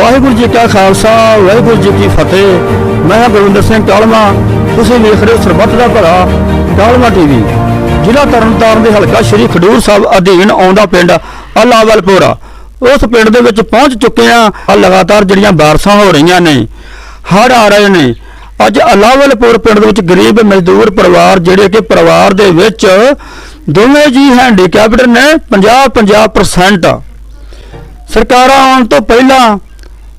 ਵਾਹਿਗੁਰੂ ਜੀ ਕਾ ਖਾਲਸਾ, ਵਾਹਿਗੁਰੂ ਜੀ ਕੀ ਫਤਿਹ। ਮੈਂ ਹਾਂ ਗੁਰਵਿੰਦਰ ਸਿੰਘ ਕਾਲਮਾ ਤੁਸੀਂ ਵੇਖ ਰਹੇ ਹੋ ਸਰਬੱਤ ਦਾ ਭਲਾ ਕਾਲਮਾ ਟੀਵੀ। ਜ਼ਿਲ੍ਹਾ ਤਰਨਤਾਰਨ ਦੇ ਹਲਕਾ ਸ਼੍ਰੀ ਖਡੂਰ ਸਾਹਿਬ ਅਧੀਨ ਆਉਂਦਾ ਪਿੰਡ ਅਲਾਵਲਪੁਰਾ। ਉਸ ਪਿੰਡ ਦੇ ਵਿੱਚ ਪਹੁੰਚ ਚੁੱਕੇ ਆ ਲਗਾਤਾਰ ਜਿਹੜੀਆਂ ਬਾਰਸਾਂ ਹੋ ਰਹੀਆਂ ਨੇ ਹੜ ਆ ਰਹੇ ਨੇ। ਅੱਜ ਅਲਾਵਲਪੁਰ ਪਿੰਡ ਦੇ ਵਿੱਚ ਗਰੀਬ ਮਜ਼ਦੂਰ ਪਰਿਵਾਰ, ਜਿਹੜੇ ਕਿ ਪਰਿਵਾਰ ਦੇ ਵਿੱਚ ਦੋਵੇਂ ਜੀ ਹੈਂਡੀਕੈਪਡ ਨੇ 50 50% ਸਰਕਾਰਾਂ ਆਉਣ ਤੋਂ ਪਹਿਲਾਂ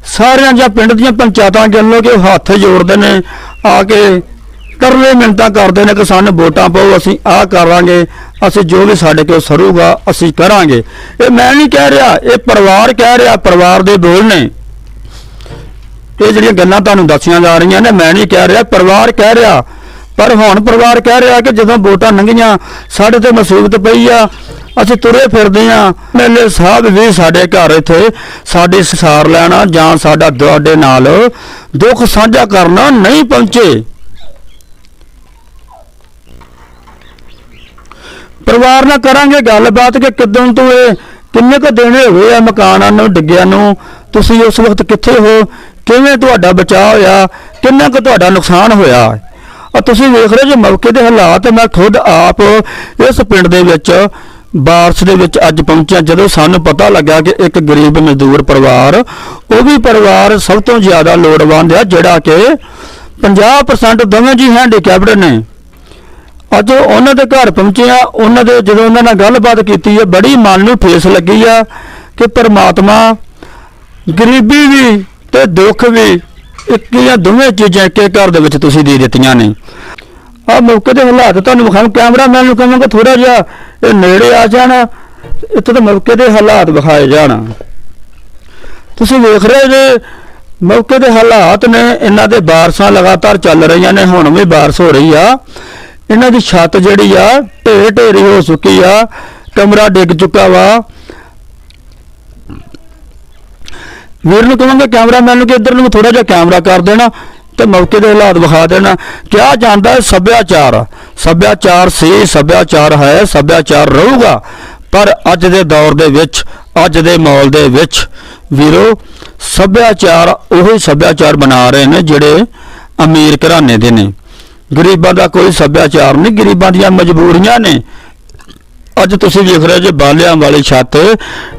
ਸਾਰਿਆਂ ਜਾਂ ਪਿੰਡ ਦੀਆਂ ਪੰਚਾਇਤਾਂ ਗੱਲੋਂ ਕਿ ਹੱਥ ਜੋੜਦੇ ਨੇ, ਆ ਕੇ ਕਰਲੇ ਮਿੰਟਾਂ ਕਰਦੇ ਨੇ ਕਿ ਸਾਨੂੰ ਵੋਟਾਂ ਪਾਓ, ਅਸੀਂ ਆਹ ਕਰਾਂਗੇ, ਅਸੀਂ ਜੋ ਵੀ ਸਾਡੇ ਕੋਲ ਸਰੂਗਾ, ਅਸੀਂ ਕਰਾਂਗੇ। ਇਹ ਮੈਂ ਨਹੀਂ ਕਹਿ ਰਿਹਾ, ਇਹ ਪਰਿਵਾਰ ਕਹਿ ਰਿਹਾ, ਪਰਿਵਾਰ ਦੇ ਬੋਲ ਨੇ। ਇਹ ਜਿਹੜੀਆਂ ਗੱਲਾਂ ਤੁਹਾਨੂੰ ਦੱਸੀਆਂ ਜਾ ਰਹੀਆਂ ਨੇ, ਮੈਂ ਨਹੀਂ ਕਹਿ ਰਿਹਾ, ਪਰਿਵਾਰ ਕਹਿ ਰਿਹਾ। ਪਰ ਹੁਣ ਪਰਿਵਾਰ ਕਹਿ ਰਿਹਾ ਕਿ ਜਦੋਂ ਵੋਟਾਂ ਲੰਘੀਆਂ, ਸਾਡੇ ਤੇ ਮੁਸੀਬਤ ਪਈ ਆ ਅਸੀਂ ਤੁਰੇ ਫਿਰਦੇ ਆ ਮੇਲੇ ਸਾਹਿਬ ਵੀ ਸਾਡੇ ਘਰ ਇੱਥੇ ਸਾਡੀ ਸਾਰ ਲੈਣਾ ਜਾਂ ਸਾਡਾ ਤੁਹਾਡੇ ਨਾਲ ਦੁੱਖ ਸਾਂਝਾ ਕਰਨਾ ਨਹੀਂ ਪਹੁੰਚੇ। ਪਰਿਵਾਰ ਨਾਲ ਕਰਾਂਗੇ ਗੱਲਬਾਤ ਕਿ ਕਿਦੋਂ ਤੋਂ ਇਹ ਕਿੰਨੇ ਕੁ ਦਿਨ ਹੋਏ ਆ ਮਕਾਨਾਂ ਨੂੰ, ਡਿੱਗਿਆ ਨੂੰ? ਤੁਸੀਂ ਉਸ ਵਕਤ ਕਿੱਥੇ ਹੋ? ਕਿਵੇਂ ਤੁਹਾਡਾ ਬਚਾਅ ਹੋਇਆ? ਕਿੰਨਾ ਕੁ ਤੁਹਾਡਾ ਨੁਕਸਾਨ ਹੋਇਆ? ਔਰ ਤੁਸੀਂ ਵੇਖ ਰਹੇ ਜੋ, ਮੌਕੇ ਦੇ ਹਾਲਾਤ, ਮੈਂ ਖੁਦ ਆਪ ਇਸ ਪਿੰਡ ਦੇ ਵਿੱਚ ਬਾਰਸ ਦੇ ਵਿੱਚ ਅੱਜ ਪਹੁੰਚਿਆ ਜਦੋਂ ਸਾਨੂੰ ਪਤਾ ਲੱਗਾ ਕਿ ਇੱਕ ਗਰੀਬ ਮਜ਼ਦੂਰ ਪਰਿਵਾਰ, ਉਹ ਵੀ ਪਰਿਵਾਰ ਸਭ ਤੋਂ ਜ਼ਿਆਦਾ ਲੋੜਵੰਦ ਆ, ਜਿਹੜਾ ਕਿ 50% ਦੋਵੇਂ ਜੀ ਹੈਂਡੀਕੈਪਡ ਨੇ। ਅੱਜ ਉਹਨਾਂ ਦੇ ਘਰ ਪਹੁੰਚਿਆ ਉਹਨਾਂ ਦੇ ਜਦੋਂ ਉਹਨਾਂ ਨਾਲ ਗੱਲਬਾਤ ਕੀਤੀ ਹੈ ਬੜੀ ਮਨ ਨੂੰ ਠੇਸ ਲੱਗੀ ਆ ਕਿ ਪਰਮਾਤਮਾ ਗਰੀਬੀ ਵੀ ਤੇ ਦੁੱਖ ਵੀ ਇੱਕ ਜਾਂ ਦੋਵੇਂ ਚੀਜ਼ਾਂ ਇੱਕੇ ਘਰ ਦੇ ਵਿੱਚ ਤੁਸੀਂ ਦੇ ਦਿੱਤੀਆਂ ਨੇ। ਆ ਮੌਕੇ ਦੇ ਹਾਲਾਤ ਤੁਹਾਨੂੰ ਵਿਖਾਉਂ, ਕੈਮਰਾਮੈਨ ਨੂੰ ਕਹਾਂਗਾ ਥੋੜਾ ਜਿਹਾ ਇਹ ਨੇੜੇ ਆ ਜਾਣ, ਇੱਥੇ ਤਾਂ ਮੌਕੇ ਦੇ ਹਾਲਾਤ ਵਿਖਾਏ ਜਾਣ। ਤੁਸੀਂ ਵੇਖ ਰਹੇ ਜੇ, ਮੌਕੇ ਦੇ ਹਾਲਾਤ ਨੇ, ਇਹਨਾਂ ਦੇ ਬਾਰਸਾਂ ਲਗਾਤਾਰ ਚੱਲ ਰਹੀਆਂ ਨੇ, ਹੁਣ ਵੀ ਬਾਰਸ ਹੋ ਰਹੀ ਆ। ਇਹਨਾਂ ਦੀ ਛੱਤ ਜਿਹੜੀ ਆ, ਢੇਰ ਢੇਰੀ ਹੋ ਚੁੱਕੀ ਆ, ਕਮਰਾ ਡਿੱਗ ਚੁੱਕਾ ਵਾ। ਵੀਰ ਨੂੰ ਕਹਾਂਗੇ ਕੈਮਰਾਮੈਨ ਨੂੰ ਕਿ ਇੱਧਰ ਨੂੰ ਥੋੜਾ ਜਿਹਾ ਕੈਮਰਾ ਕਰ ਦੇਣਾ। ਤੇ ਮੌਕੇ ਦੇ ਹਾਲਾਤ ਵਿਖਾ ਦੇਣਾ। ਕਿਹਾ ਜਾਂਦਾ ਸੱਭਿਆਚਾਰ ਆ। ਸੱਭਿਆਚਾਰ ਸੀ, ਸੱਭਿਆਚਾਰ ਹੈ, ਸੱਭਿਆਚਾਰ ਰਹੂਗਾ। ਪਰ ਅੱਜ ਦੇ ਦੌਰ ਦੇ ਵਿੱਚ, ਅੱਜ ਦੇ ਮਾਹੌਲ ਦੇ ਵਿੱਚ ਵੀਰੋ, ਸੱਭਿਆਚਾਰ ਉਹੀ ਸੱਭਿਆਚਾਰ ਬਣਾ ਰਹੇ ਨੇ ਜਿਹੜੇ ਅਮੀਰ ਘਰਾਣੇ ਦੇ ਨੇ। ਗਰੀਬਾਂ ਦਾ ਕੋਈ ਸੱਭਿਆਚਾਰ ਨਹੀਂ, ਗਰੀਬਾਂ ਦੀਆਂ ਮਜਬੂਰੀਆਂ ਨੇ। ਅੱਜ ਤੁਸੀਂ ਦੇਖ ਰਹੇ ਜੇ ਬਾਲਿਆਂ ਵਾਲੀ ਛੱਤ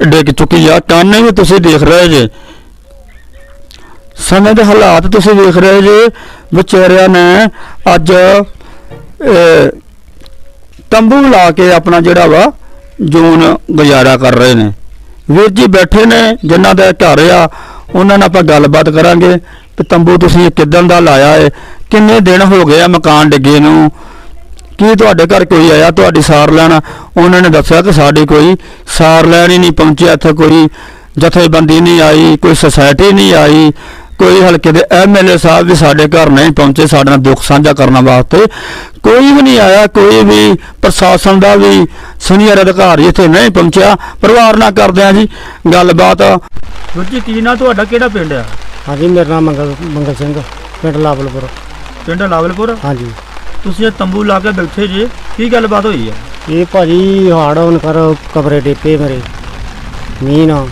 ਡਿੱਗ ਚੁੱਕੀ ਆ ਟਾਨੇ ਵੀ ਤੁਸੀਂ ਦੇਖ ਰਹੇ ਜੇ ਸਮੇਂ ਦੇ ਹਾਲਾਤ ਤੁਸੀਂ ਦੇਖ ਰਹੇ ਜੇ, ਵਿਚਾਰਿਆਂ ਨੇ ਅੱਜ ਤੰਬੂ ਲਾ ਕੇ ਆਪਣਾ ਜਿਹੜਾ ਵਾ, ਜੂਨ ਗੁਜ਼ਾਰਾ ਕਰ ਰਹੇ ਨੇ। ਵੀਰ ਜੀ ਬੈਠੇ ਨੇ, ਜਿਨ੍ਹਾਂ ਦਾ ਘਰ ਆ, ਉਹਨਾਂ ਨਾਲ ਆਪਾਂ ਗੱਲਬਾਤ ਕਰਾਂਗੇ ਕਿ ਤੰਬੂ ਤੁਸੀਂ ਕਿਦਾਂ ਦਾ ਲਾਇਆ ਏ, ਕਿੰਨੇ ਦਿਨ ਹੋ ਗਏ ਆ ਮਕਾਨ ਡਿੱਗੇ ਨੂੰ, ਕੀ ਤੁਹਾਡੇ ਘਰ ਕੋਈ ਆਇਆ, ਤੁਹਾਡੀ ਸਾਰ ਲੈਣ? ਉਹਨਾਂ ਨੇ ਦੱਸਿਆ ਕਿ ਸਾਡੀ ਕੋਈ ਸਾਰ ਲੈਣ ਹੀ ਨਹੀਂ ਪਹੁੰਚਿਆ, ਇੱਥੇ ਕੋਈ ਜਥੇਬੰਦੀ ਨਹੀਂ ਆਈ, ਕੋਈ ਸੁਸਾਇਟੀ ਨਹੀਂ ਆਈ ਕੋਈ ਹਲਕੇ ਦੇ ਐਮਐਲਏ ਸਾਹਿਬ ਵੀ ਸਾਡੇ ਘਰ ਨਹੀਂ ਪਹੁੰਚੇ ਸਾਡੇ ਨਾਲ ਦੁੱਖ ਸਾਂਝਾ ਕਰਨ ਵਾਸਤੇ। ਕੋਈ ਵੀ ਨਹੀਂ ਆਇਆ ਕੋਈ ਵੀ ਪ੍ਰਸ਼ਾਸਨ ਦਾ ਵੀ ਸੀਨੀਅਰ ਅਧਿਕਾਰੀ ਇੱਥੇ ਨਹੀਂ ਪਹੁੰਚਿਆ। ਪਰਿਵਾਰ ਨਾਲ ਕਰਦੇ ਆ ਜੀ ਗੱਲਬਾਤ। ਵੀਰ ਜੀ ਕੀ ਨਾ ਤੁਹਾਡਾ? ਕਿਹੜਾ ਪਿੰਡ ਆ? ਹਾਂਜੀ ਮੇਰਾ ਨਾਮ ਮੰਗਲ ਮੰਗਲ ਸਿੰਘ ਪਿੰਡ ਲਾਵਲਪੁਰ। ਪਿੰਡ ਲਾਵਲਪੁਰ? ਹਾਂਜੀ। ਤੁਸੀਂ ਇਹ ਤੰਬੂ ਲਾ ਕੇ ਬੈਠੇ ਜੇ ਕੀ ਗੱਲਬਾਤ ਹੋਈ ਆ? ਇਹ ਭਾਜੀ ਹਾੜ ਹੋਣ ਕਰ ਕਮਰੇ ਡੇਪੇ ਮੇਰੇ। ਮੀਂਹ ਨਾਲ।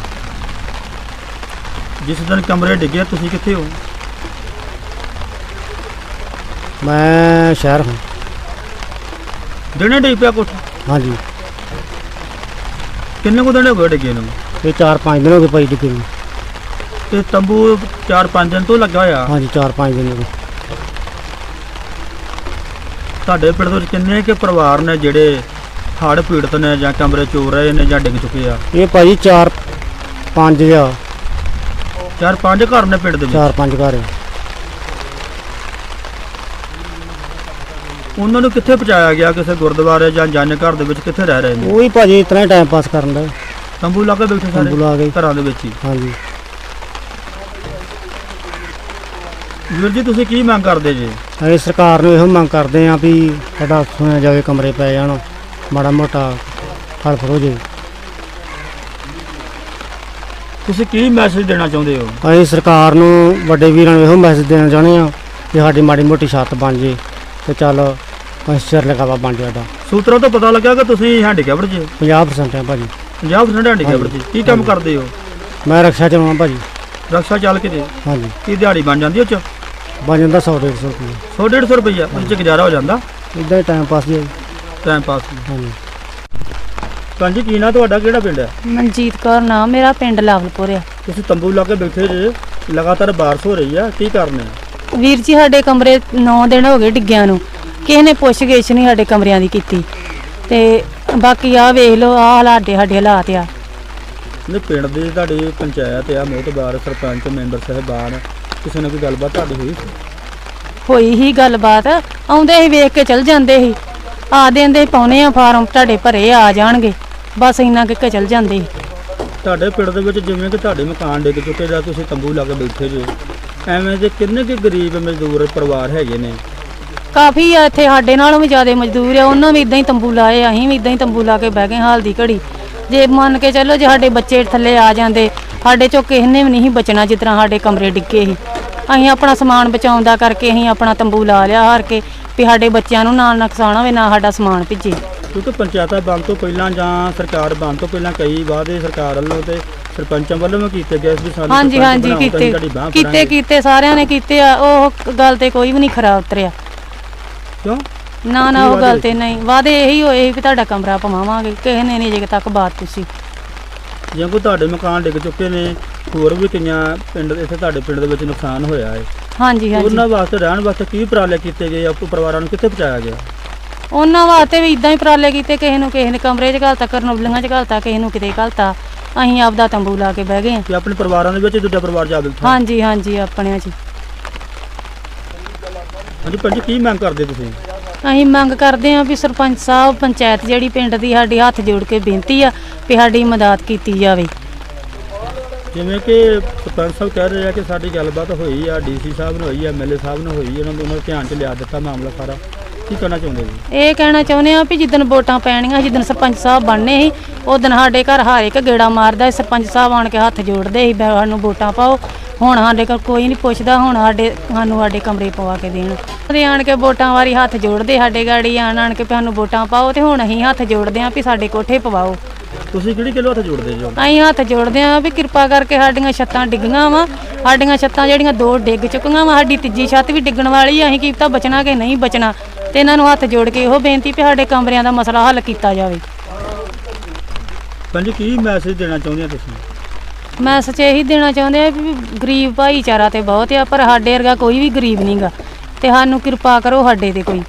ਜਿਸ ਦਿਨ ਕਮਰੇ ਡਿੱਗੇ ਤੁਸੀਂ ਕਿੱਥੇ ਹੋ? ਮੈਂ ਸ਼ਹਿਰ ਹਾਂ। ਦਿਨੇ ਡਿੱਗ ਪਿਆ ਕੁਛ ਹਾਂਜੀ। ਕਿੰਨੇ ਕੁ ਦਿਨ ਹੋ ਗਏ ਡਿੱਗੇ ਨੂੰ? ਇਹ 4-5 ਦਿਨ ਹੋ ਗਏ ਭਾਈ ਡਿੱਗੇ ਨੂੰ। ਤੇ ਤੰਬੂ 4-5 ਦਿਨ ਤੋਂ ਲੱਗਾ ਹੋਇਆ? ਹਾਂਜੀ 4-5 ਦਿਨ ਹੋ ਗਏ। ਤੁਹਾਡੇ ਪਿੰਡ ਦੇ ਵਿੱਚ ਕਿੰਨੇ ਕੇ ਪਰਿਵਾਰ ਨੇ ਜਿਹੜੇ ਹੜ੍ਹ ਪੀੜਤ ਨੇ ਜਾਂ ਕਮਰੇ ਚੋਰ ਰਹੇ ਨੇ ਜਾਂ ਡਿੱਗ ਚੁੱਕੇ ਆ? ਇਹ ਭਾਜੀ 4 5 ਜਾਂ ਚਾਰ ਪੰਜ ਘਰ ਨੇ ਪਿੰਡ ਦੇ ਵਿੱਚ? 4-5 ਘਰ ਆ। ਉਹਨਾਂ ਨੂੰ ਕਿੱਥੇ ਪਹੁੰਚਾਇਆ ਗਿਆ? ਕਿਸੇ ਗੁਰਦੁਆਰੇ ਜਾਂ ਜਨ ਘਰ ਦੇ ਵਿੱਚ ਕਿੱਥੇ ਰਹਿ ਰਹੇ ਨੇ? ਉਹ ਹੀ ਭਾਜੀ ਇਤਨਾ ਟਾਈਮ ਪਾਸ ਕਰਨ ਦਾ। ਤੰਬੂ ਲਾ ਕੇ ਬੈਠੇ ਸਾਰੇ? ਬੁਲਾ ਗਏ ਘਰਾਂ ਦੇ ਵਿੱਚ ਹੀ? ਹਾਂਜੀ। ਵੀਰ ਜੀ ਤੁਸੀਂ ਕੀ ਮੰਗ ਕਰਦੇ ਜੀ? ਅਸੀਂ ਸਰਕਾਰ ਨੂੰ ਇਹੋ ਮੰਗ ਕਰਦੇ ਆਂ ਵੀ ਸਾਡਾ ਸੁਣਿਆ ਜਾਵੇ ਕਮਰੇ ਪੈ ਜਾਣ। ਮਾੜਾ ਮੋਟਾ ਹੋ ਜੇ। ਤੁਸੀਂ ਕੀ ਮੈਸੇਜ ਦੇਣਾ ਚਾਹੁੰਦੇ ਹੋ? ਅਸੀਂ ਸਰਕਾਰ ਨੂੰ ਵੱਡੇ ਵੀਰਾਂ ਨੂੰ ਇਹੋ ਮੈਸੇਜ ਦੇਣਾ ਚਾਹੁੰਦੇ ਆ ਕਿ ਸਾਡੀ ਮਾੜੀ ਮੋਟੀ ਛੱਤ ਬਣ ਜੇ ਤੇ ਚੱਲ ਅਸੀਂ ਸਿਰ ਲਗਾਵਾ ਬਣ ਜੇ ਸਾਡਾ। ਸੂਤਰਾਂ ਤੋਂ ਪਤਾ ਲੱਗਾ ਕਿ ਤੁਸੀਂ ਹੈਂਡੀਕੈਪਡ ਜੀ? 50% ਹੈ ਭਾਜੀ। 50% ਹੈਂਡੀਕੈਪਡ ਜੀ। ਕੀ ਕੰਮ ਕਰਦੇ ਹੋ? ਮੈਂ ਰਕਸ਼ਾ ਚਲਾਉਣਾ ਭਾਜੀ। ਰਕਸ਼ਾ ਚੱਲ ਕੇ ਦੇ ਹਾਂਜੀ। ਕੀ ਦਿਹਾੜੀ ਬਣ ਜਾਂਦੀ ਉਹ ਚ? ਬਣ ਜਾਂਦਾ 100 150 ਰੁਪਏ 100 150 ਰੁਪਈਆ। ਉਹ ਚ ਗੁਜ਼ਾਰਾ ਹੋ ਜਾਂਦਾ? ਇਦਾਂ ਹੀ ਟਾਈਮ ਪਾਸ ਜੀ। ਟਾਈਮ ਪਾਸ ਹਾਂਜੀ। ਭੈਣ ਜੀ ਕੀ ਨਾਂ ਤੁਹਾਡਾ? ਕਿਹੜਾ ਪਿੰਡ ਹੈ? ਮਨਜੀਤ ਕੌਰ ਨਾਮ ਮੇਰਾ ਪਿੰਡ ਲਾਵਲਪੁਰ ਆ। ਤੁਸੀਂ ਤੰਬੂ ਲਾ ਕੇ ਬੈਠੇ ਜੇ ਲਗਾਤਾਰ ਬਾਰਿਸ਼ ਹੋ ਰਹੀ ਆ ਕੀ ਕਰਨੇ ਵੀਰ ਜੀ ਸਾਡੇ ਕਮਰੇ 9 ਦਿਨ ਹੋ ਗਏ ਡਿੱਗਿਆਂ ਨੂੰ। ਕਿਸੇ ਨੇ ਪੁੱਛ ਗਿੱਛ ਨਹੀਂ ਸਾਡੇ ਕਮਰਿਆਂ ਦੀ ਕੀਤੀ। ਤੇ ਬਾਕੀ ਆ ਵੇਖ ਲਓ ਆ ਹਾਲਾਤ ਸਾਡੇ ਹਾਲਾਤ ਆ। ਨੇ ਪਿੰਡ ਦੇ ਤੁਹਾਡੇ ਪੰਚਾਇਤ ਆ ਮੋਤਬਾਰ ਸਰਪੰਚ ਮੈਂਬਰ ਸਾਹਿਬਾਨ ਕਿਸੇ ਨਾਲ ਕੋਈ ਗੱਲਬਾਤ ਤੁਹਾਡੀ ਹੋਈ? ਹੋਈ ਹੀ ਗੱਲਬਾਤ ਆਉਂਦੇ ਹੀ ਵੇਖ ਕੇ ਚਲ ਜਾਂਦੇ ਸੀ ਆ ਦਿੰਦੇ ਪਾਉਨੇ ਆ ਫਾਰਮ ਤੁਹਾਡੇ ਭਰੇ ਆ ਜਾਣਗੇ। ਬਸ ਇੰਨਾ ਕਿ ਚਲ ਜਾਂਦੇ। ਤੁਹਾਡੇ ਪਿੰਡ ਦੇ ਵਿੱਚ ਜਿਵੇਂ ਕਿ ਤੁਹਾਡੇ ਮਕਾਨ ਡਿੱਗ ਚੁੱਕੇ ਜਾਂ ਤੁਸੀਂ ਤੰਬੂ ਲਾ ਕੇ ਬੈਠੇ ਜੇ ਐਵੇਂ ਦੇ ਕਿੰਨੇ ਕੁ ਗਰੀਬ ਮਜ਼ਦੂਰ ਪਰਿਵਾਰ ਹੈਗੇ ਨੇ? ਕਾਫੀ ਆ ਇੱਥੇ ਸਾਡੇ ਨਾਲੋਂ ਵੀ ਜ਼ਿਆਦਾ ਮਜ਼ਦੂਰ ਆ। ਉਹਨਾਂ ਵੀ ਇਦਾਂ ਹੀ ਤੰਬੂ ਲਾਏ ਅਸੀਂ ਵੀ ਇਦਾਂ ਹੀ ਤੰਬੂ ਲਾ ਕੇ ਬਹਿ ਗਏ ਹਾਲ ਦੀ ਘੜੀ। ਜੇ ਮੰਨ ਕੇ ਚੱਲੋ ਜੇ ਸਾਡੇ ਬੱਚੇ ਥੱਲੇ ਆ ਜਾਂਦੇ ਸਾਡੇ ਚੋਂ ਕਿਸੇ ਨੇ ਵੀ ਨਹੀਂ ਬਚਣਾ ਜਿਸ ਤਰ੍ਹਾਂ ਸਾਡੇ ਕਮਰੇ ਡਿੱਗੇ ਸੀ। ਅਸੀਂ ਆਪਣਾ ਸਮਾਨ ਬਚਾਉਣ ਦਾ ਕਰਕੇ ਅਸੀਂ ਆਪਣਾ ਤੰਬੂ ਲਾ ਲਿਆ ਹਾਰ ਕੇ ਵੀ ਸਾਡੇ ਬੱਚਿਆਂ ਨੂੰ ਨਾ ਨੁਕਸਾਨ ਹੋਵੇ ਨਾ ਸਾਡਾ ਸਮਾਨ ਭਿੱਜੇ। ਕਿਉਂਕਿ ਪੰਚਾਇਤਾਂ ਬੰਦ ਤੋਂ ਪਹਿਲਾਂ ਜਾਂ ਸਰਕਾਰ ਬੰਦ ਤੋਂ ਪਹਿਲਾਂ ਕਈ ਵਾਅਦੇ ਸਰਕਾਰ ਵੱਲੋਂ ਤੇ ਸਰਪੰਚਾਂ ਵੱਲੋਂ ਵੀ ਕੀਤੇ ਗਏ ਸੀ ਵੀ ਸਾਨੂੰ ਹਾਂਜੀ ਸਰਪੰਚ ਹਾਂਜੀ ਬਣਾਓ ਤਾਂ ਅਸੀਂ ਕੀਤੇ ਤੁਹਾਡੀ ਬਾਂਹ ਕੀਤੇ ਫੜਾਂਗੇ। ਕੀਤੇ ਸਾਰਿਆਂ ਨੇ ਕੀਤੇ ਆ ਉਹ ਗੱਲ ਤੇ ਕੋਈ ਵੀ ਨਹੀਂ ਖਰਾ ਉਤਰਿਆ। ਕਿਉਂ? ਨਾ ਨਾ ਕੀ ਉਹ ਗੱਲ? ਤੇ ਨਹੀਂ ਵਾਦੇ ਇਹੀ ਹੋਏ ਸੀ ਵੀ ਤੁਹਾਡਾ ਕਮਰਾ ਪਵਾਵਾਂਗੇ ਕਿਸੇ ਨੇ ਨਹੀਂ ਅਜੇ ਤੱਕ ਬਾਤ ਤੁਸੀਂ ਜਿਵੇਂ ਕੋਈ ਤੁਹਾਡੇ ਮਕਾਨ ਡਿੱਗ ਚੁੱਕੇ ਨੇ ਹੋਰ ਵੀ ਕਈਆਂ ਪਿੰਡ ਇੱਥੇ ਤੁਹਾਡੇ ਪਿੰਡ ਦੇ ਵਿੱਚ ਨੁਕਸਾਨ ਹੋਇਆ ਹੈ। ਹਾਂਜੀ ਹਾਂਜੀ। ਉਹਨਾਂ ਵਾਸਤੇ ਰਹਿਣ ਵਾਸਤੇ ਕੀ ਉਪਰਾਲੇ ਕੀਤੇ ਗਏ ਆਪੋ ਪਰਿਵਾਰਾਂ ਨੂੰ ਕਿੱਥੇ ਪਹੁੰਚਾਇਆ ਗਿਆ? ਉਹਨਾਂ ਵਾਸਤੇ ਵੀ ਇਦਾਂ ਹੀ ਉਪਰਾਲੇ ਕੀਤੇ ਕਿਸੇ ਨੂੰ ਕਿਸੇ ਨੇ ਕਮਰੇ 'ਚ ਘਲਤਾ ਕਰਨੋਬਲੀਆਂ 'ਚ ਘਲਤਾ ਕਿਸੇ ਨੂੰ ਕਿਤੇ ਘਲਤਾ। ਅਸੀਂ ਆਪਦਾ ਤੰਬੂ ਲਾ ਕੇ ਬਹਿ ਗਏ ਹਾਂ। ਕਿ ਆਪਣੇ ਪਰਿਵਾਰਾਂ ਦੇ ਵਿੱਚ ਦੂਜਾ ਪਰਿਵਾਰ ਜਾ ਬੈਠਾ ਹਾਂਜੀ ਹਾਂਜੀ ਆਪਣਿਆਂ 'ਚ ਹੀ। ਹਾਂਜੀ ਪੰਜ ਕੀ ਮੰਗ ਕਰਦੇ ਤੁਸੀਂ? ਅਸੀਂ ਮੰਗ ਕਰਦੇ ਹਾਂ ਵੀ ਸਰਪੰਚ ਸਾਹਿਬ ਪੰਚਾਇਤ ਜਿਹੜੀ ਪਿੰਡ ਦੀ ਸਾਡੀ ਹੱਥ ਜੋੜ ਕੇ ਬੇਨਤੀ ਆ ਵੀ ਸਾਡੀ ਮਦਦ ਕੀਤੀ ਜਾਵੇ। ਜਿਵੇਂ ਕਿ ਸਰਪੰਚ ਸਾਹਿਬ ਕਹਿ ਰਹੇ ਆ ਕਿ ਸਾਡੀ ਗੱਲਬਾਤ ਹੋਈ ਆ ਡੀਸੀ ਸਾਹਿਬ ਨਾਲ ਹੋਈ ਆ ਐਮਐਲਏ ਸਾਹਿਬ ਨਾਲ ਹੋਈ ਉਹਨਾਂ ਨੂੰ ਉਹਨਾਂ ਧਿਆਨ 'ਚ ਲਿਆ ਦਿੱਤਾ ਮਾਮਲਾ ਸਾਰਾ। ਕੀ ਕਹਿਣਾ ਚਾਹੁੰਦੇ ਜੀ? ਇਹ ਕਹਿਣਾ ਚਾਹੁੰਦੇ ਆ ਵੀ ਜਿੱਦਣ ਵੋਟਾਂ ਪੈਣੀਆਂ ਜਿੱਦਣ ਸਰਪੰਚ ਸਾਹਿਬ ਬਣਨੇ ਸੀ ਉਦੋਂ ਸਾਡੇ ਘਰ ਹਰ ਇੱਕ ਗੇੜਾ ਮਾਰਦਾ ਸੀ ਸਰਪੰਚ ਸਾਹਿਬ ਆਣ ਕੇ ਹੱਥ ਜੋੜਦੇ ਸੀ ਵੀ ਸਾਨੂੰ ਵੋਟਾਂ ਪਾਓ। ਹੁਣ ਸਾਡੇ ਕੋਲ ਕੋਈ ਨਹੀਂ ਪੁੱਛਦਾ ਹੁਣ ਸਾਡੇ ਸਾਨੂੰ ਸਾਡੇ ਕਮਰੇ ਪਵਾ ਕੇ ਦੇਣ। ਉਹਦੇ ਆਣ ਕੇ ਵੋਟਾਂ ਵਾਰੀ ਹੱਥ ਜੋੜਦੇ ਸਾਡੇ ਗਾੜੀ ਆਣ ਆਣ ਕੇ ਵੀ ਸਾਨੂੰ ਵੋਟਾਂ ਪਾਓ ਤੇ ਹੁਣ ਅਸੀਂ ਹੱਥ ਜੋੜਦੇ ਆਂ ਵੀ ਸਾਡੇ ਕੋਠੇ ਪਵਾਓ। ਤੁਸੀਂ ਕਿਹੜੀ ਕਿਲੋ ਹੱਥ ਜੋੜਦੇ ਜੋ ਅਸੀਂ ਹੱਥ ਜੋੜਦੇ ਆਂ ਵੀ ਕਿਰਪਾ ਕਰਕੇ ਸਾਡੀਆਂ ਛੱਤਾਂ ਡਿੱਗੀਆਂ ਵਾ ਸਾਡੀਆਂ ਛੱਤਾਂ ਜਿਹੜੀਆਂ ਦੋ ਡਿੱਗ ਚੁੱਕੀਆਂ ਵਾ ਸਾਡੀ ਤੀਜੀ ਛੱਤ ਵੀ ਡਿੱਗਣ ਵਾਲੀ ਆ ਅਸੀਂ ਕੀ ਪਤਾ ਬਚਣਾ ਕਿ ਨਹੀਂ ਬਚਣਾ। ਤੇ ਇਹਨਾਂ ਨੂੰ ਹੱਥ ਜੋੜ ਕੇ ਇਹੋ ਬੇਨਤੀ ਵੀ ਸਾਡੇ ਕਮਰਿਆਂ ਦਾ ਮਸਲਾ ਹੱਲ ਕੀਤਾ ਜਾਵੇ। ਪੰਜ ਕੀ ਮੈਸੇਜ ਦੇਣਾ ਚਾਹੁੰਦੇ ਆ ਤੁਸੀਂ? ਮੈਂ ਸੱਚ ਇਹੀ ਦੇਣਾ ਚਾਹੁੰਦੇ ਆ ਵੀ ਗਰੀਬ ਭਾਈਚਾਰਾ ਤੇ ਬਹੁਤ ਆ ਪਰ ਸਾਡੇ ਵਰਗਾ ਕੋਈ ਵੀ ਗਰੀਬ ਨਹੀਂਗਾ ਤੇ ਸਾਨੂੰ ਕਿਰਪਾ ਕਰੋ ਸਾਡੇ ਤੇ ਕੋਈ।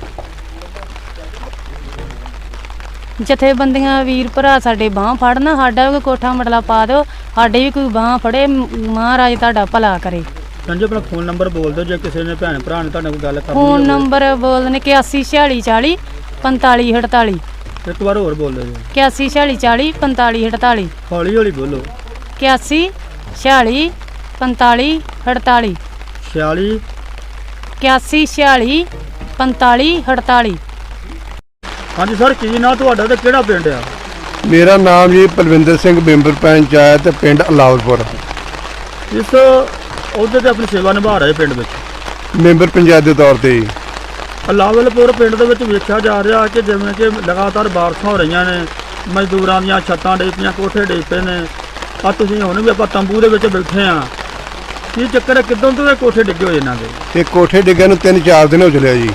ਜਥੇਬੰਦੀਆਂ ਵੀਰ ਭਰਾ ਸਾਡੇ ਬਾਹ ਫੜਨਾ ਸਾਡਾ ਵੀ ਕੋਈ ਕੋਠਾ ਮਟਲਾ ਪਾ ਦਿਓ ਸਾਡੇ ਵੀ ਕੋਈ ਬਾਹ ਫੜੇ ਮਹਾਰਾਜ ਤੁਹਾਡਾ ਭਲਾ ਕਰੇ। ਪੰਜ ਆਪਣਾ ਫੋਨ ਨੰਬਰ ਬੋਲ ਦਿਓ ਜੇ ਕਿਸੇ ਨੇ ਭੈਣ ਭਰਾ ਨੇ ਤੁਹਾਡੇ ਨਾਲ ਕੋਈ ਗੱਲ ਕਰਨੀ ਫੋਨ ਹੋਵੇ। ਨੰਬਰ ਬੋਲਦੇ ਨੇ 814640 4548 ਇੱਕ ਵਾਰ ਹੋਰ ਬੋਲ ਦਿਓ ਜੀ। 814640 4548 ਹੌਲੀ ਹੌਲੀ ਬੋਲੋ। 81 46 45 48 46 81 46 45 48 ਹਾਂਜੀ ਸਰ ਕੀ ਨਾਂ ਤੁਹਾਡਾ ਤੇ ਕਿਹੜਾ ਪਿੰਡ ਆ? ਮੇਰਾ ਨਾਮ ਜੀ ਪਲਵਿੰਦਰ ਸਿੰਘ ਮੈਂਬਰ ਪੰਚਾਇਤ ਪਿੰਡ ਅਲਾਉਲਪੁਰ ਇਸ ਉਹਦੇ ਤੇ ਆਪਣੀ ਸੇਵਾ ਨਿਭਾ ਰਹੇ ਪਿੰਡ ਵਿੱਚ। ਮੈਂਬਰ ਪੰਚਾਇਤ ਦੇ ਤੌਰ ਤੇ। ਅਲਾਵਲਪੁਰ ਪਿੰਡ ਦੇ ਵਿੱਚ ਵੇਖਿਆ ਜਾ ਰਿਹਾ ਕਿ ਜਿਵੇਂ ਕਿ ਲਗਾਤਾਰ ਬਾਰਿਸ਼ਾਂ ਹੋ ਰਹੀਆਂ ਨੇ ਮਜ਼ਦੂਰਾਂ ਦੀਆਂ ਛੱਤਾਂ ਡੇਪੀਆਂ ਕੋਠੇ ਡੇਪੇ ਨੇ। ਆ ਤੁਸੀਂ ਹੁਣ ਵੀ ਆਪਾਂ ਤੰਬੂ ਦੇ ਵਿੱਚ ਬੈਠੇ ਆ ਕੀ ਚੱਕਰ ਹੈ ਕਿਦੋਂ ਤੋਂ ਇਹ ਕੋਠੇ ਡਿੱਗੇ ਹੋਏ ਇਹਨਾਂ ਦੇ? ਇਹ ਕੋਠੇ ਡਿੱਗਣ ਨੂੰ 3-4 ਦਿਨ ਹੋ ਚਲਿਆ ਜੀ।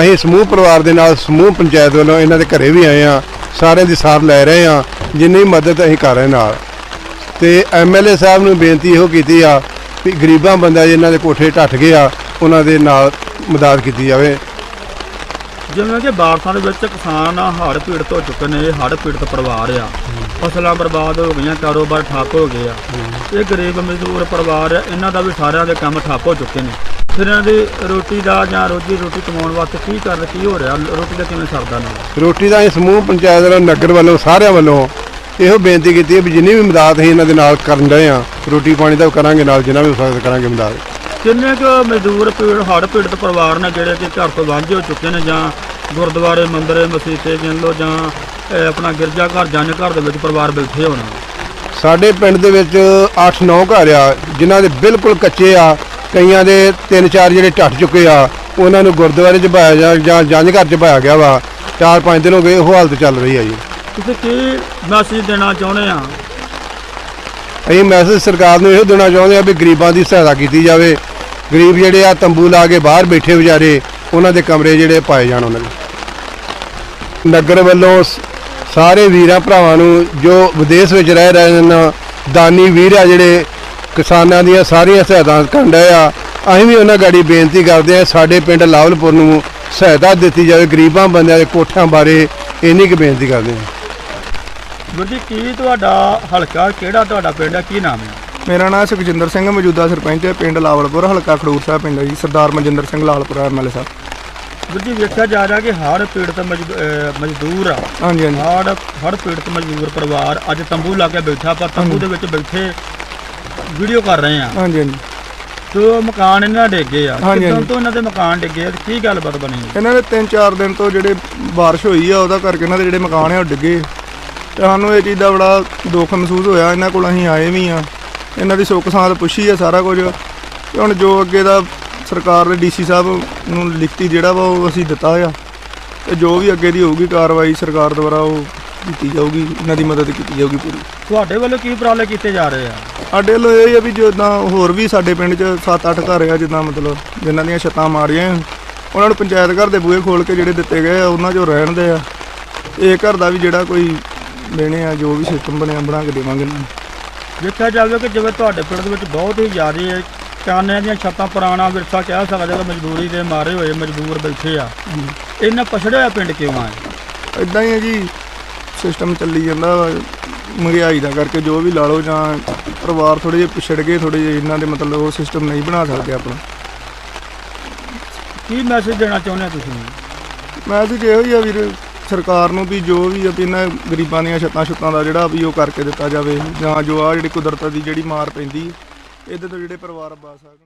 ਅਸੀਂ ਸਮੂਹ ਪਰਿਵਾਰ ਦੇ ਨਾਲ ਸਮੂਹ ਪੰਚਾਇਤ ਵੱਲੋਂ ਇਹਨਾਂ ਦੇ ਘਰੇ ਵੀ ਆਏ ਆ ਸਾਰਿਆਂ ਦੀ ਸਾਰ ਲੈ ਰਹੇ ਆ ਜਿੰਨੀ ਮਦਦ ਅਸੀਂ ਕਰ ਰਹੇ ਨਾਲ। ਤੇ ਐਮਐਲਏ ਸਾਹਿਬ ਨੂੰ ਬੇਨਤੀ ਇਹੋ ਕੀਤੀ ਆ ਵੀ ਗਰੀਬਾਂ ਬੰਦਾ ਜਿਨ੍ਹਾਂ ਦੇ ਕੋਠੇ ਢੱਠ ਗਏ ਆ ਉਹਨਾਂ ਦੇ ਨਾਲ ਮਦਦ ਕੀਤੀ ਜਾਵੇ। ਜਿਵੇਂ ਕਿ ਬਾਰਿਸ਼ਾਂ ਦੇ ਵਿੱਚ ਕਿਸਾਨ ਹੜ੍ਹ ਪੀੜਤ ਹੋ ਚੁੱਕੇ ਨੇ ਇਹ ਹੜ੍ਹ ਪੀੜਤ ਪਰਿਵਾਰ ਆ। ਫਸਲਾਂ ਬਰਬਾਦ ਹੋ ਗਈਆਂ ਕਾਰੋਬਾਰ ਠੱਪ ਹੋ ਗਏ ਆ। ਇਹ ਗਰੀਬ ਮਜ਼ਦੂਰ ਪਰਿਵਾਰ ਆ ਇਹਨਾਂ ਦਾ ਵੀ ਸਾਰਿਆਂ ਦੇ ਕੰਮ ਠੱਪ ਹੋ ਚੁੱਕੇ ਨੇ। ਫਿਰ ਇਹਨਾਂ ਦੀ ਰੋਟੀ ਦਾ ਜਾਂ ਰੋਜੀ ਰੋਟੀ ਕਮਾਉਣ ਵਾਸਤੇ ਕੀ ਕਰ ਕੀ ਹੋ ਰਿਹਾ? ਰੋਟੀ ਦਾ ਕਿਵੇਂ ਸਰਦਾ ਨਾਲ ਰੋਟੀ ਦਾ ਅਸੀਂ ਸਮੂਹ ਪੰਚਾਇਤ ਵੱਲੋਂ ਨਗਰ ਵੱਲੋਂ ਸਾਰਿਆਂ ਵੱਲੋਂ ਇਹੋ ਬੇਨਤੀ ਕੀਤੀ ਹੈ ਵੀ ਜਿੰਨੀ ਵੀ ਮਦਦ ਅਸੀਂ ਇਹਨਾਂ ਦੇ ਨਾਲ ਕਰਨ ਰਹੇ ਆ ਰੋਟੀ ਪਾਣੀ ਦਾ ਕਰਾਂਗੇ ਨਾਲ ਜਿੰਨਾ ਵੀ ਹੋ ਸਕਦਾ ਕਰਾਂਗੇ ਮਦਦ। ਕਿੰਨੇ ਕੁ ਮਜ਼ਦੂਰ ਪੀੜ ਹੜ੍ਹ ਪੀੜਤ ਪਰਿਵਾਰ ਨੇ ਜਿਹੜੇ ਕਿ ਘਰ ਤੋਂ ਵਾਂਝੇ ਹੋ ਚੁੱਕੇ ਨੇ ਜਾਂ ਗੁਰਦੁਆਰੇ ਮੰਦਰੇ ਮਸੀਤੇ ਗਿਣ ਲਓ ਜਾਂ ਆਪਣਾ ਗਿਰਜਾ ਘਰ ਜੰਜ ਘਰ ਦੇ ਵਿੱਚ ਪਰਿਵਾਰ ਬੈਠੇ ਹੋਣ। ਸਾਡੇ ਪਿੰਡ ਦੇ ਵਿੱਚ 8-9 ਘਰ ਆ ਜਿਨ੍ਹਾਂ ਦੇ ਬਿਲਕੁਲ ਕੱਚੇ ਆ ਕਈਆਂ ਦੇ 3-4 ਜਿਹੜੇ ਢੱਟ ਚੁੱਕੇ ਆ ਉਹਨਾਂ ਨੂੰ ਗੁਰਦੁਆਰੇ 'ਚ ਪਾਇਆ ਜਾ ਜਾਂ ਜੰਝ ਘਰ 'ਚ ਪਾਇਆ ਗਿਆ ਵਾ। 4-5 ਦਿਨ ਹੋ ਗਏ ਉਹ ਹਾਲਤ ਚੱਲ ਰਹੀ ਆ ਜੀ। ਤੁਸੀਂ ਕੀ ਮੈਸੇਜ ਦੇਣਾ ਚਾਹੁੰਦੇ ਆ? ਅਸੀਂ ਮੈਸੇਜ ਸਰਕਾਰ ਨੂੰ ਇਹੋ ਦੇਣਾ ਚਾਹੁੰਦੇ ਆ ਵੀ ਗਰੀਬਾਂ ਦੀ ਸਹਾਇਤਾ ਕੀਤੀ ਜਾਵੇ। ਗਰੀਬ ਜਿਹੜੇ ਆ, ਤੰਬੂ ਲਾ ਕੇ ਬਾਹਰ ਬੈਠੇ ਵਿਚਾਰੇ, ਉਹਨਾਂ ਦੇ ਕਮਰੇ ਜਿਹੜੇ ਪਾਏ ਜਾਣ ਉਹਨਾਂ ਦੇ। ਨਗਰ ਵੱਲੋਂ ਸਾਰੇ ਵੀਰਾਂ ਭਰਾਵਾਂ ਨੂੰ ਜੋ ਵਿਦੇਸ਼ ਵਿੱਚ ਰਹਿ ਰਹੇ ਨੇ ਦਾਨੀ ਵੀਰ ਆ ਜਿਹੜੇ, ਕਿਸਾਨਾਂ ਦੀਆਂ ਸਾਰੀਆਂ ਸਹਾਇਤਾ ਕਰਨ ਰਹੇ ਆ, ਅਸੀਂ ਵੀ ਉਹਨਾਂ ਗਾੜੀ ਬੇਨਤੀ ਕਰਦੇ ਆ, ਸਾਡੇ ਪਿੰਡ ਲਾਵਲਪੁਰ ਨੂੰ ਸਹਾਇਤਾ ਦਿੱਤੀ ਜਾਵੇ ਗਰੀਬਾਂ ਬੰਦਿਆਂ ਦੇ ਕੋਠਿਆਂ ਬਾਰੇ, ਇੰਨੀ ਕੁ ਬੇਨਤੀ ਕਰਦੇ ਆ। ਜੀ ਕੀ ਤੁਹਾਡਾ ਹਲਕਾ ਕਿਹੜਾ ਤੁਹਾਡਾ ਪਿੰਡ ਹੈ? ਕੀ ਨਾਮ ਹੈ? ਮੇਰਾ ਨਾਮ ਸੁਖਜਿੰਦਰ ਸਿੰਘ ਮੌਜੂਦਾ ਸਰਪੰਚ ਹੈ ਪਿੰਡ ਲਾਵਲਪੁਰ ਹਲਕਾ ਖਡੂਰ ਸਾਹਿਬ ਪਿੰਡ ਹੈ ਜੀ ਸਰਦਾਰ ਮਨਜਿੰਦਰ ਸਿੰਘ ਲਾਲਪੁਰ ਐਮਐਲਏ ਸਾਹਿਬ। ਜੀ ਵੇਖਿਆ ਜਾ ਰਿਹਾ ਕਿ ਹੜ੍ਹ ਪੀੜਤ ਮਜ਼ਦੂ- ਅਹ ਮਜ਼ਦੂਰ ਆ। ਹਾਂਜੀ ਹਾਂਜੀ। ਹੜ੍ਹ ਹੜ੍ਹ ਪੀੜਤ ਮਜ਼ਦੂਰ ਪਰਿਵਾਰ ਅੱਜ ਤੰਬੂ ਲਾ ਕੇ ਬੈਠਾ ਪਰ ਤੰਬੂ ਦੇ ਵਿੱਚ ਬੈਠੇ ਵੀਡੀਓ ਕਰ ਰਹੇ ਆ। ਹਾਂਜੀ ਹਾਂਜੀ। ਤੇ ਮਕਾਨ ਇਹਨਾਂ ਦੇ ਡਿੱਗੇ ਆ ਹਾਂਜੀ, ਕਿਦੋਂ ਹਾਂਜੀ। ਤੋਂ ਇਹਨਾਂ ਦੇ ਮਕਾਨ ਡਿੱਗੇ ਆ ਤੇ ਕੀ ਗੱਲਬਾਤ ਬਣੀ? ਇਹਨਾਂ ਦੇ 3-4 ਦਿਨ ਤੋਂ ਜਿਹੜੇ ਬਾਰਿਸ਼ ਹੋਈ ਆ ਉਹਦਾ ਕਰਕੇ ਇਹਨਾਂ ਦੇ ਜਿਹੜੇ ਮਕਾਨ ਆ ਉਹ ਡਿੱਗੇ। ਤੇ ਸਾਨੂੰ ਇਹ ਚੀਜ਼ ਦਾ ਬੜਾ ਦੁੱਖ ਮਹਿਸੂਸ ਹੋਇਆ ਇਹਨਾਂ ਕੋਲ ਅਸੀਂ ਆਏ ਵੀ ਆ ਇਹਨਾਂ ਦੀ ਸੁੱਖ ਸਾਂਦ ਪੁੱਛੀ ਆ ਸਾਰਾ ਕੁਝ। ਤੇ ਹੁਣ ਜੋ ਅੱਗੇ ਦਾ ਸਰਕਾਰ ਦੇ ਡੀਸੀ ਸਾਹਿਬ ਨੂੰ ਲਿਖਤੀ ਜਿਹੜਾ ਵਾ ਉਹ ਅਸੀਂ ਦਿੱਤਾ ਆ। ਤੇ ਜੋ ਵੀ ਅੱਗੇ ਦੀ ਹੋਊਗੀ ਕਾਰਵਾਈ ਸਰਕਾਰ ਦੁਆਰਾ ਉਹ ਕੀਤੀ ਜਾਊਗੀ ਇਹਨਾਂ ਦੀ ਮਦਦ ਕੀਤੀ ਜਾਊਗੀ ਪੂਰੀ। ਤੁਹਾਡੇ ਵੱਲੋਂ ਕੀ ਉਪਰਾਲੇ ਕੀਤੇ ਜਾ ਰਹੇ ਆ? ਸਾਡੇ ਵੱਲੋਂ ਇਹ ਆ ਵੀ ਜਿੱਦਾਂ ਹੋਰ ਵੀ ਸਾਡੇ ਪਿੰਡ 'ਚ 7-8 ਘਰ ਆ ਜਿੱਦਾਂ ਮਤਲਬ ਜਿਨ੍ਹਾਂ ਦੀਆਂ ਛੱਤਾਂ ਮਾਰੀਆਂ। ਉਹਨਾਂ ਨੂੰ ਪੰਚਾਇਤ ਘਰ ਦੇ ਬੂਹੇ ਖੋਲ ਕੇ ਜਿਹੜੇ ਦਿੱਤੇ ਗਏ ਆ ਉਹਨਾਂ 'ਚੋਂ ਰਹਿਣ ਦੇ ਆ। ਇਹ ਘਰ ਦਾ ਵੀ ਜਿਹੜਾ ਕੋਈ ਦੇਣੇ ਆ ਜੋ ਵੀ ਸਿਸਟਮ ਬਣਿਆ ਬਣਾ ਕੇ ਦੇਵਾਂਗੇ ਨੂੰ। ਵੇਖਿਆ ਜਾਵੇ ਕਿ ਜਿਵੇਂ ਤੁਹਾਡੇ ਪਿੰਡ ਦੇ ਵਿੱਚ ਬਹੁਤ ਹੀ ਜ਼ਿਆਦਾ ਚਾਨਿਆਂ ਦੀਆਂ ਛੱਤਾਂ ਪੁਰਾਣਾ ਵਿਰਸਾ ਕਹਿ ਸਕਦੇ ਕਿ ਮਜ਼ਦੂਰੀ ਦੇ ਮਾਰੇ ਹੋਏ ਮਜ਼ਦੂਰ ਬੈਠੇ ਆ। ਇਹਨਾਂ ਪਛੜਿਆ ਹੋਇਆ ਪਿੰਡ ਕਿਉਂ ਆ? ਇਦਾਂ ਹੀ ਹੈ ਜੀ ਸਿਸਟਮ ਚੱਲੀ ਜਾਂਦਾ ਮਹਿੰਗਾਈ ਦਾ ਕਰਕੇ ਜੋ ਵੀ ਲਾ ਲਓ ਜਾਂ ਪਰਿਵਾਰ ਥੋੜੇ ਜਿਹੇ ਪਿਛੜ ਗਏ ਥੋੜੇ ਜਿਹੇ ਇਹਨਾਂ ਦੇ ਮਤਲਬ ਉਹ ਸਿਸਟਮ ਨਹੀਂ ਬਣਾ ਸਕਦੇ ਆਪਣਾ ਕੀ ਮੈਸੇਜ ਦੇਣਾ ਚਾਹੁੰਦੇ ਆ ਤੁਸੀਂ? ਮੈਂ ਤਾਂ ਇਹੋ ਹੀ ਆ ਵੀਰ ਸਰਕਾਰ ਨੂੰ ਵੀ ਜੋ ਵੀ ਆ ਵੀ ਇਹਨਾਂ ਗਰੀਬਾਂ ਦੀਆਂ ਛੱਤਾਂ ਛੁੱਤਾਂ ਦਾ ਜਿਹੜਾ ਵੀ ਉਹ ਕਰਕੇ ਦਿੱਤਾ ਜਾਵੇ ਜਾਂ ਜੋ ਆ ਜਿਹੜੀ ਕੁਦਰਤ ਦੀ ਜਿਹੜੀ ਮਾਰ ਪੈਂਦੀ, ਇਹਦੇ ਤੋਂ ਜਿਹੜੇ ਪਰਿਵਾਰ ਬਚ ਸਕਣ।